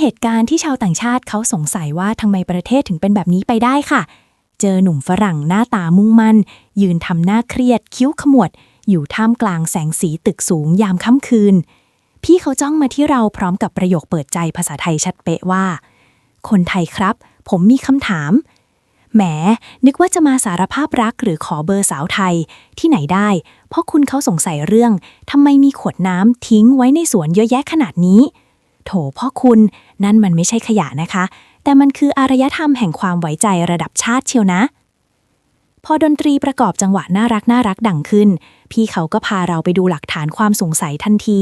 เหตุการณ์ที่ชาวต่างชาติเขาสงสัยว่าทำไมประเทศถึงเป็นแบบนี้ไปได้ค่ะ เจอหนุ่มฝรั่งหน้าตามุ่งมั่น ยืนทำหน้าเครียด คิ้วขมวด อยู่ท่ามกลางแสงสีตึกสูงยามค่ำคืน พี่เขาจ้องมาที่เราพร้อมกับประโยคเปิดใจภาษาไทยชัดเป๊ะว่า คนไทยครับ ผมมีคำถาม แหม นึกว่าจะมาสารภาพรักหรือขอเบอร์สาวไทย ที่ไหนได้ เพราะคุณเขาสงสัยเรื่องทำไมมีขวดน้ำทิ้งไว้ในสวนเยอะแยะขนาดนี้ โถพ่อคุณ นั่นมันไม่ใช่ขยะนะคะ แต่มันคืออารยธรรมแห่งความไว้ใจระดับชาติเชียวนะ พอดนตรีประกอบจังหวะน่ารักน่ารักดังขึ้น พี่เขาก็พาเราไปดูหลักฐานความสงสัยทันที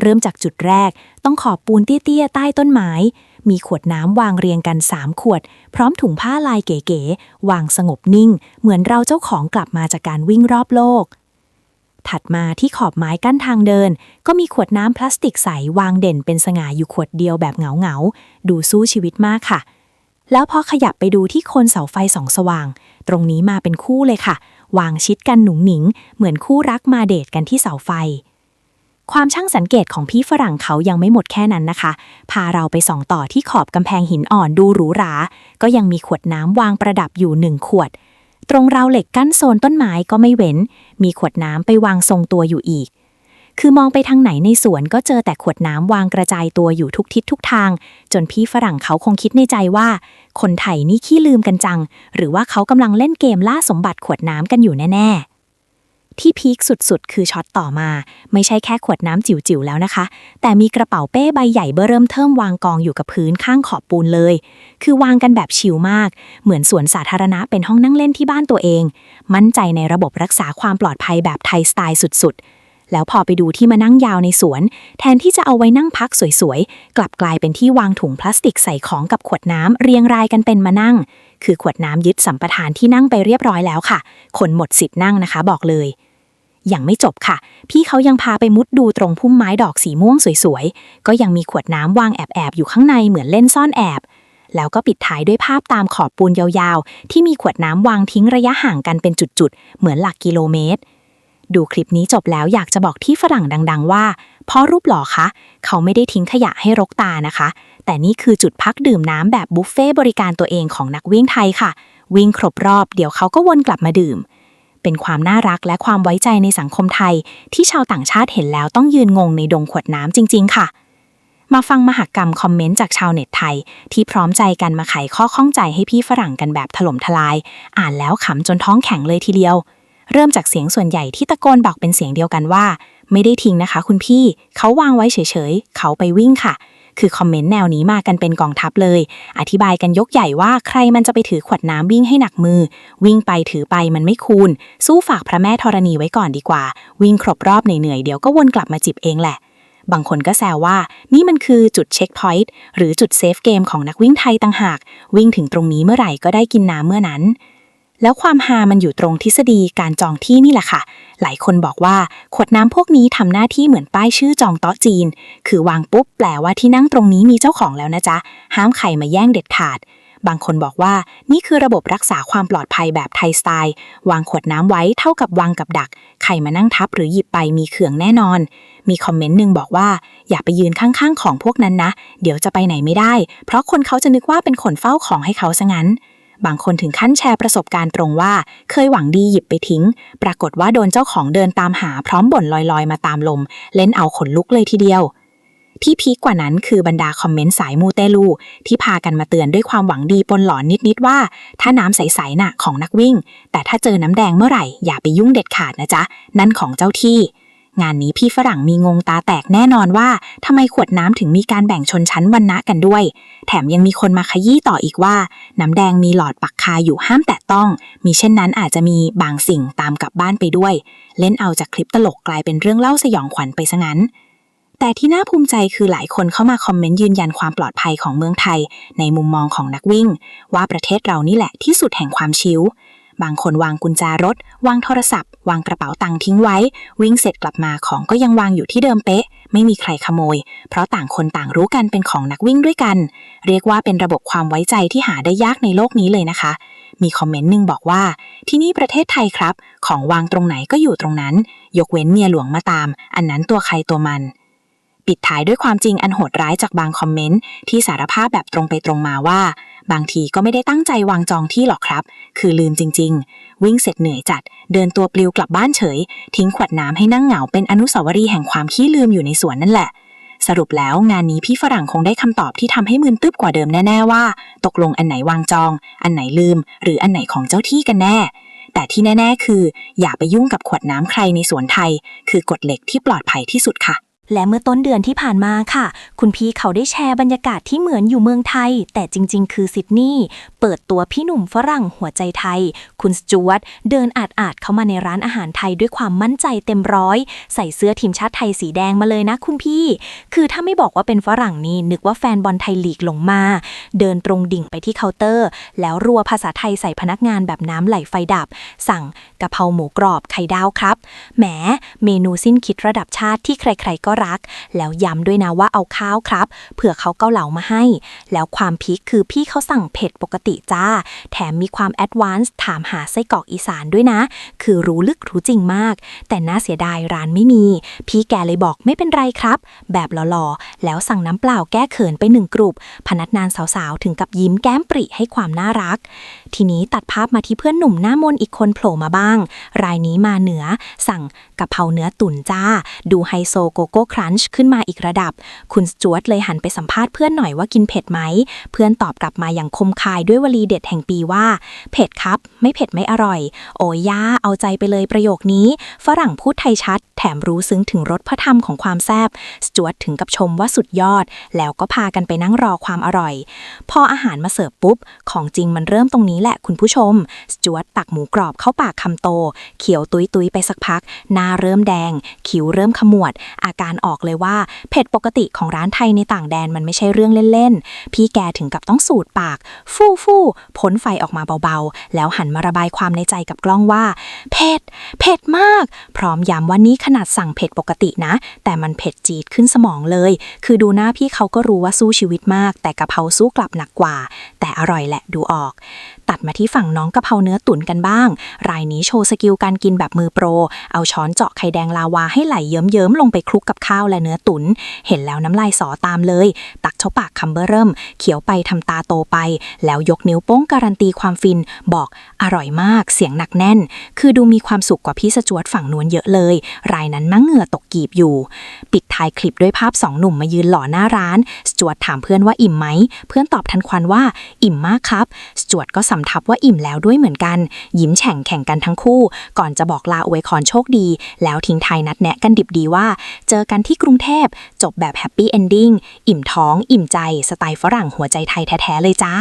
เริ่มจากจุดแรก ต้องขอบปูนเตี้ยๆใต้ต้นไม้ มีขวดน้ำวางเรียงกัน3ขวด พร้อมถุงผ้าลายเก๋ๆวางสงบนิ่ง เหมือนเราเจ้าของกลับมาจากการวิ่งรอบโลก ถัดมาที่ขอบไม้กั้นทางเดิน ก็มีขวดน้ำพลาสติกใสวางเด่นเป็นสง่าอยู่ขวดเดียวแบบเหงาๆดูสู้ชีวิตมากค่ะ แล้วพอขยับไปดูที่โคนเสาไฟสองสว่าง ตรงนี้มาเป็นคู่เลยค่ะ วางชิดกันหนุงหนิง เหมือนคู่รักมาเดทกันที่เสาไฟ ความช่างสังเกตของพี่ฝรั่งเขายังไม่หมดแค่นั้นนะคะ พาเราไปส่องต่อที่ขอบกำแพงหินอ่อนดูหรูหรา ก็ยังมีขวดน้ำวางประดับอยู่หนึ่งขวด ตรงราวเหล็กกั้นโซนต้นไม้ก็ไม่เว้น มีขวดน้ำไปวางทรงตัวอยู่อีก คือมองไปทางไหนในสวนก็เจอแต่ขวดน้ำวางกระจายตัวอยู่ทุกทิศทุกทาง จนพี่ฝรั่งเขาคงคิดในใจว่า คนไทยนี่ขี้ลืมกันจัง หรือว่าเขากำลังเล่นเกมล่าสมบัติขวดน้ำกันอยู่แน่ๆ ที่พีคสุดๆ คือช็อตต่อมา ไม่ใช่แค่ขวดน้ำจิ๋วๆ แล้วนะคะ แต่มีกระเป๋าเป้ใบใหญ่เบ้อเริ่มเทิมวางกองอยู่กับพื้นข้างขอบปูนเลย คือวางกันแบบชิลมาก เหมือนสวนสาธารณะเป็นห้องนั่งเล่นที่บ้านตัวเอง มั่นใจในระบบรักษาความปลอดภัยแบบไทยสไตล์สุดๆแล้วพอไปดูที่มานั่งยาวในสวน แทนที่จะเอาไว้นั่งพักสวยๆ กลับกลายเป็นที่วางถุงพลาสติกใส่ของกับขวดน้ำเรียงรายกันเป็นมานั่ง คือขวดน้ำยึดสัมปทานที่นั่งไปเรียบร้อยแล้วค่ะ คนหมดสิทธิ์นั่งนะคะบอกเลย ยังไม่จบค่ะ พี่เขายังพาไปมุดดูตรงพุ่มไม้ดอกสีม่วงสวยๆ ก็ยังมีขวดน้ำวางแอบๆอยู่ข้างในเหมือนเล่นซ่อนแอบ แล้วก็ปิดท้ายด้วยภาพตามขอบปูนยาวๆ ที่มีขวดน้ำวางทิ้งระยะห่างกันเป็นจุดๆ เหมือนหลักกิโลเมตร ดูคลิปนี้จบแล้วอยากจะบอกที่ฝรั่งดัง ๆ ว่าพ่อรูปหล่อคะเขาไม่ได้ทิ้งขยะให้รกตานะคะ แต่นี่คือจุดพักดื่มน้ำแบบบุฟเฟ่บริการตัวเองของนักวิ่งไทยค่ะ วิ่งครบรอบเดี๋ยวเขาก็วนกลับมาดื่ม เป็นความน่ารักและความไว้ใจในสังคมไทย ที่ชาวต่างชาติเห็นแล้วต้องยืนงงในดงขวดน้ำจริง ๆ ค่ะ มาฟังมหกรรมคอมเมนต์จากชาวเน็ตไทย ที่พร้อมใจกันมาไขข้อข้องใจให้พี่ฝรั่งกันแบบถล่มทลาย อ่านแล้วขำจนท้องแข็งเลยทีเดียว เริ่มจากเสียงส่วนใหญ่ที่ตะโกนบอกเป็นเสียงเดียวกันว่า ไม่ได้ทิ้งนะคะ คุณพี่ เขาวางไว้เฉยๆ เขาไปวิ่งค่ะ คือคอมเมนต์แนวนี้มากันเป็นกองทัพเลย อธิบายกันยกใหญ่ว่าใครมันจะไปถือขวดน้ำวิ่งให้หนักมือ วิ่งไปถือไปมันไม่คูลสู้ฝากพระแม่ธรณีไว้ก่อนดีกว่า วิ่งครบรอบเหนื่อยๆเดี๋ยวก็วนกลับมาจิบเองแหละบางคนก็แซวว่านี่มันคือจุดเช็คพอยต์หรือจุดเซฟเกมของนักวิ่งไทยต่างหาก วิ่งถึงตรงนี้เมื่อไหร่ก็ได้กินน้ำเมื่อนั้น แล้วความฮามันอยู่ตรงทฤษฎีการจองที่นี่แหละค่ะ หลายคนบอกว่าขวดน้ำพวกนี้ทำหน้าที่เหมือนป้ายชื่อจองโต๊ะจีน คือวางปุ๊บแปลว่าที่นั่งตรงนี้มีเจ้าของแล้วนะจ๊ะ ห้ามใครมาแย่งเด็ดขาด บางคนบอกว่านี่คือระบบรักษาความปลอดภัยแบบไทยสไตล์ วางขวดน้ำไว้เท่ากับวางกับดัก ใครมานั่งทับหรือหยิบไปมีเขื่องแน่นอน มีคอมเมนต์หนึ่งบอกว่า อย่าไปยืนข้างๆของพวกนั้นนะ เดี๋ยวจะไปไหนไม่ได้ เพราะคนเขาจะนึกว่าเป็นคนเฝ้าของให้เขาซะงั้น บางคนถึงขั้นแชร์ประสบการณ์ตรงว่า เคยหวังดีหยิบไปทิ้ง ปรากฏว่าโดนเจ้าของเดินตามหาพร้อมบ่นลอยๆ มาตามลม เล่นเอาขนลุกเลยทีเดียว ที่พีคกว่านั้นคือบรรดาคอมเมนต์สายมูเตลู ที่พากันมาเตือนด้วยความหวังดีปนหลอนนิดๆว่า ถ้าน้ำใสๆน่ะของนักวิ่ง แต่ถ้าเจอน้ำแดงเมื่อไหร่อย่าไปยุ่งเด็ดขาดนะจ๊ะนั่นของเจ้าที่ งานนี้พี่ฝรั่งมีงงตาแตกแน่นอนว่าทำไมขวดน้ำถึงมีการแบ่งชนชั้นวรรณะกันด้วย แถมยังมีคนมาขยี้ต่ออีกว่า น้ำแดงมีหลอดปักคาอยู่ห้ามแตะต้อง มีเช่นนั้นอาจจะมีบางสิ่งตามกลับบ้านไปด้วย เล่นเอาจากคลิปตลกกลายเป็นเรื่องเล่าสยองขวัญไปซะงั้นแต่ที่น่าภูมิใจคือหลายคนเข้ามาคอมเมนต์ยืนยันความปลอดภัยของเมืองไทย ในมุมมองของนักวิ่ง ว่าประเทศเรานี่แหละที่สุดแห่งความชิล บางคนวางกุญแจรถ วางโทรศัพท์ วางกระเป๋าตังค์ทิ้งไว้ วิ่งเสร็จกลับมาของก็ยังวางอยู่ที่เดิมเป๊ะ ไม่มีใครขโมย เพราะต่างคนต่างรู้กันเป็นของนักวิ่งด้วยกัน เรียกว่าเป็นระบบความไว้ใจที่หาได้ยากในโลกนี้เลยนะคะ มีคอมเมนต์หนึ่งบอกว่า ที่นี่ประเทศไทยครับ ของวางตรงไหนก็อยู่ตรงนั้น ยกเว้นเมียหลวงมาตาม อันนั้นตัวใครตัวมัน ปิดท้ายด้วยความจริงอันโหดร้ายจากบางคอมเมนต์ที่สารภาพแบบตรงไปตรงมาว่า บางทีก็ไม่ได้ตั้งใจวางจองที่หรอกครับ คือลืมจริง ๆ วิ่งเสร็จเหนื่อยจัด เดินตัวปลิวกลับบ้านเฉย ทิ้งขวดน้ำให้นั่งเหงาเป็นอนุสาวรีย์แห่งความขี้ลืมอยู่ในสวนนั่นแหละ สรุปแล้วงานนี้พี่ฝรั่งคงได้คำตอบที่ทำให้มึนตึบกว่าเดิมแน่ๆว่า ตกลงอันไหนวางจอง อันไหนลืม หรืออันไหนของเจ้าที่กันแน่แต่ที่แน่ ๆ คือ อย่าไปยุ่งกับขวดน้ำใครในสวนไทย คือกฎเหล็กที่ปลอดภัยที่สุดค่ะ และเมื่อต้นเดือนที่ผ่านมาค่ะ คุณพี่เขาได้แชร์บรรยากาศที่เหมือนอยู่เมืองไทย แต่จริง ๆ คือซิดนีย์เปิดตัวพี่หนุ่มฝรั่งหัวใจไทย คุณสจวตเดินอาดอาดๆเข้ามาในร้านอาหารไทยด้วยความมั่นใจเต็มร้อย ใส่เสื้อทีมชาติไทยสีแดงมาเลยนะคุณพี่ คือถ้าไม่บอกว่าเป็นฝรั่งนี่นึกว่าแฟนบอลไทยลีกหลงมา เดินตรงดิ่งไปที่เคาน์เตอร์ แล้วรัวภาษาไทยใส่พนักงานแบบน้ำไหลไฟดับ สั่งกะเพราหมูกรอบไข่ดาวครับแหมเมนูสิ้นคิดระดับชาติที่ใคร ๆก็รัก แล้วย้ำด้วยนะว่าเอาข้าวครับ เผื่อเขาเกาเหลามาให้ แล้วความพีคคือพี่เขาสั่งเผ็ดปกติจ้า แถมมีความแอดวานซ์ถามหาไส้กรอกอีสานด้วยนะ คือรู้ลึกรู้จริงมาก แต่น่าเสียดายร้านไม่มี พี่แกเลยบอกไม่เป็นไรครับ แบบหล่อๆ แล้วสั่งน้ำเปล่าแก้เขินไปหนึ่งกลุ่มพนักงานสาวๆ ถึงกับยิ้มแก้มปริให้ความน่ารัก ทีนี้ตัดภาพมาที่เพื่อนหนุ่มหน้ามนอีกคนโผล่มาบ้าง รายนี้มาเหนือ สั่งกะเพราเนื้อตุ๋นจ้า ดูไฮโซโกโก้ครันช์ขึ้นมาอีกระดับ คุณสจวตเลยหันไปสัมภาษณ์เพื่อนหน่อยว่ากินเผ็ดไหม เพื่อนตอบกลับมาอย่างคมคายด้วยวลีเด็ดแห่งปีว่า เผ็ดครับ ไม่เผ็ดไม่อร่อย โอ้ย่าเอาใจไปเลยประโยคนี้ ฝรั่งพูดไทยชัด แถมรู้ซึ้งถึงรสพระธรรมของความแซบสจวตถึงกับชมว่าสุดยอด แล้วก็พากันไปนั่งรอความอร่อย พออาหารมาเสิร์ฟปุ๊บ ของจริงมันเริ่มตรงนี้แหละคุณผู้ชมสจวตตักหมูกรอบเข้าปากคำโต เขียวตุยตุยๆไปสักพักหน้าเริ่มแดง คิ้วเริ่มขมวด อาการออกเลยว่าเผ็ดปกติของร้านไทยในต่างแดนมันไม่ใช่เรื่องเล่นๆ พี่แกถึงกับต้องสูดปาก ฟู่ฟู่พ้นไฟออกมาเบาๆ แล้วหันมาระบายความในใจกับกล้องว่า เผ็ด เผ็ดมาก พร้อมย้ำว่านี่ขนาดสั่งเผ็ดปกตินะ แต่มันเผ็ดจีดขึ้นสมองเลย คือดูหน้าพี่เขาก็รู้ว่าสู้ชีวิตมาก แต่กะเพราสู้กลับหนักกว่า แต่อร่อยแหละดูออก ตัดมาที่ฝั่งน้องกะเพราเนื้อตุ๋นกันบ้าง รายนี้โชว์สกิลการกินแบบมือโปร เอาช้อนเจาะไข่แดงลาวาให้ไหลเยิ้มๆลงไปคลุกกับข้าวและเนื้อตุ๋นเห็นแล้วน้ำลายสอตามเลย ตักเข้าปากคำเบอร์เริ่ม เขียวไปทำตาโตไป แล้วยกนิ้วโป้งการันตีความฟิน บอกอร่อยมากเสียงหนักแน่น คือดูมีความสุขกว่าพี่สจวตฝั่งนวนเยอะเลย รายนั้นมั่งเหงื่อตกกีบอยู่ ปิดท้ายคลิปด้วยภาพสองหนุ่มมายืนหล่อหน้าร้าน สจวตถามเพื่อนว่าอิ่มไหม เพื่อนตอบทันควันว่า อิ่มมากครับ สจวตก็สำทับว่าอิ่มแล้วด้วยเหมือนกัน ยิ้มแฉ่งแข่งกันทั้งคู่ ก่อนจะบอกลาอวยพรโชคดี แล้วทิ้งท้ายนัดแนะกันดิบดีว่า เจอกันที่กรุงเทพ จบแบบแฮปปี้เอนดิ้งอิ่มท้อง อิ่มใจ สไตล์ฝรั่งหัวใจไทยแท้ ๆ เลยจ้า